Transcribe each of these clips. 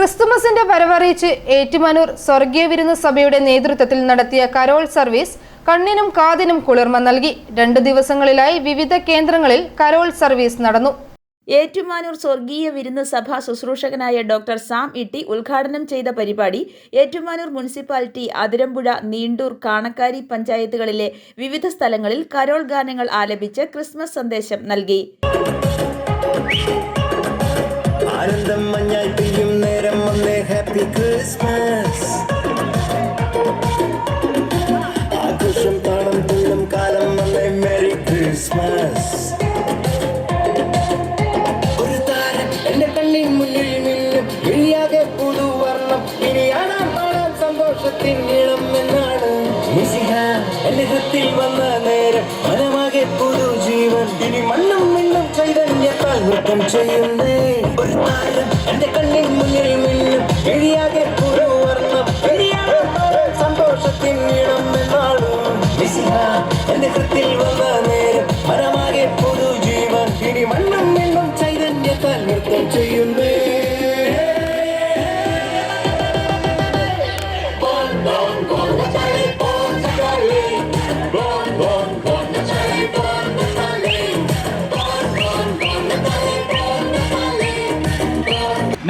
ക്രിസ്തുമസിന്റെ വരവറിയിച്ച് ഏറ്റുമാനൂർ സ്വർഗീയ വിരുന്ന് സഭയുടെ നേതൃത്വത്തിൽ നടത്തിയ കരോൾ സർവീസ് കണ്ണിനും കാതിനും കുളിർമ നൽകി. രണ്ടു ദിവസങ്ങളിലായി വിവിധ കേന്ദ്രങ്ങളിൽ കരോൾ സർവീസ് നടന്നു. ഏറ്റുമാനൂർ സ്വർഗീയ വിരുന്ന് സഭാ ശുശ്രൂഷകനായ ഡോക്ടർ സാം ഇട്ടി ഉദ്ഘാടനം ചെയ്ത പരിപാടി ഏറ്റുമാനൂർ മുനിസിപ്പാലിറ്റി അതിരമ്പുഴ നീണ്ടൂർ കാണക്കാരി പഞ്ചായത്തുകളിലെ വിവിധ സ്ഥലങ്ങളിൽ കരോൾ ഗാനങ്ങൾ ആലപിച്ച് ക്രിസ്മസ് സന്ദേശം നൽകി. ആനന്ദം മഞ്ഞായി കാലം ക്രിസ്മസ് ഒരു കണ്ണിൽ മുന്നിൽ സന്തോഷത്തിൻ എന്നാണ്. വന്ന നേരം നൃത്തം ചെയ്യുന്നേ. ഒരു താരം എന്റെ കണ്ണിൽ മുന്നിൽ നിന്നും വന്ന നേരം ചൈതന്യത്താൽ നൃത്തം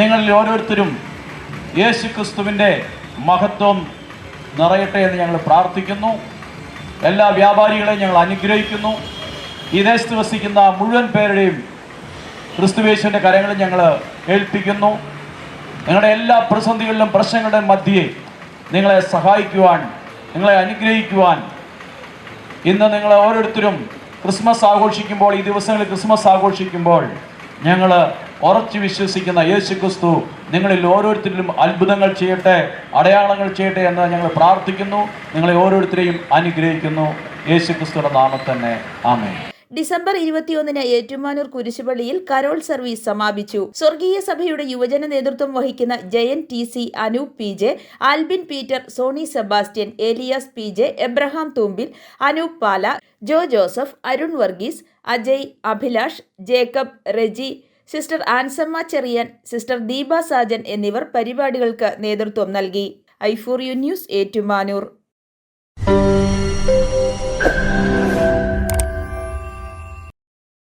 നിങ്ങളിൽ ഓരോരുത്തരും യേശുക്രിസ്തുവിന്റെ മഹത്വം നിറയട്ടെ എന്ന് ഞങ്ങൾ പ്രാർത്ഥിക്കുന്നു. എല്ലാ വ്യാപാരികളെയും ഞങ്ങൾ അനുഗ്രഹിക്കുന്നു. ഈ ദേശത്ത് വസിക്കുന്ന മുഴുവൻ പേരുടെയും ക്രിസ്തുവേശുവിന്റെ കരങ്ങളിൽ ഞങ്ങൾ ഏൽപ്പിക്കുന്നു. നിങ്ങളുടെ എല്ലാ പ്രതിസന്ധികളിലും പ്രശ്നങ്ങളുടെ മധ്യേ നിങ്ങളെ സഹായിക്കുവാൻ നിങ്ങളെ അനുഗ്രഹിക്കുവാൻ ഇന്ന് നിങ്ങൾ ഓരോരുത്തരും ക്രിസ്മസ് ആഘോഷിക്കുമ്പോൾ ഈ ദിവസങ്ങളിൽ ക്രിസ്മസ് ആഘോഷിക്കുമ്പോൾ ഞങ്ങൾ ഉറച്ചു വിശ്വസിക്കുന്ന യേശു ക്രിസ്തു നിങ്ങളിൽ ഓരോരുത്തരിലും അത്ഭുതങ്ങൾ ചെയ്യട്ടെ അടയാളങ്ങൾ ചെയ്യട്ടെ എന്ന് ഞങ്ങൾ പ്രാർത്ഥിക്കുന്നു. നിങ്ങളെ ഓരോരുത്തരെയും അനുഗ്രഹിക്കുന്നു. യേശു ക്രിസ്തുയുടെ നാമത്തിൽ തന്നെ ആമേ ഡിസംബർ ഇരുപത്തിയൊന്നിന് ഏറ്റുമാനൂർ കുരിശുപള്ളിയിൽ കരോൾ സർവീസ് സമാപിച്ചു. സ്വർഗീയ സഭയുടെ യുവജന നേതൃത്വം വഹിക്കുന്ന Jayan T C Anoop P J Albin Peter Soni Sebastian Elias P J Abraham Thoompil Anoop Pala Jo Joseph Arun Varghese Ajay Abhilash Jacob Reji sister Ansamma Cherian sister Deepa Sajan എന്നിവർ പരിപാടികൾക്ക് നേതൃത്വം നൽകി. I four U news Ettumanoor.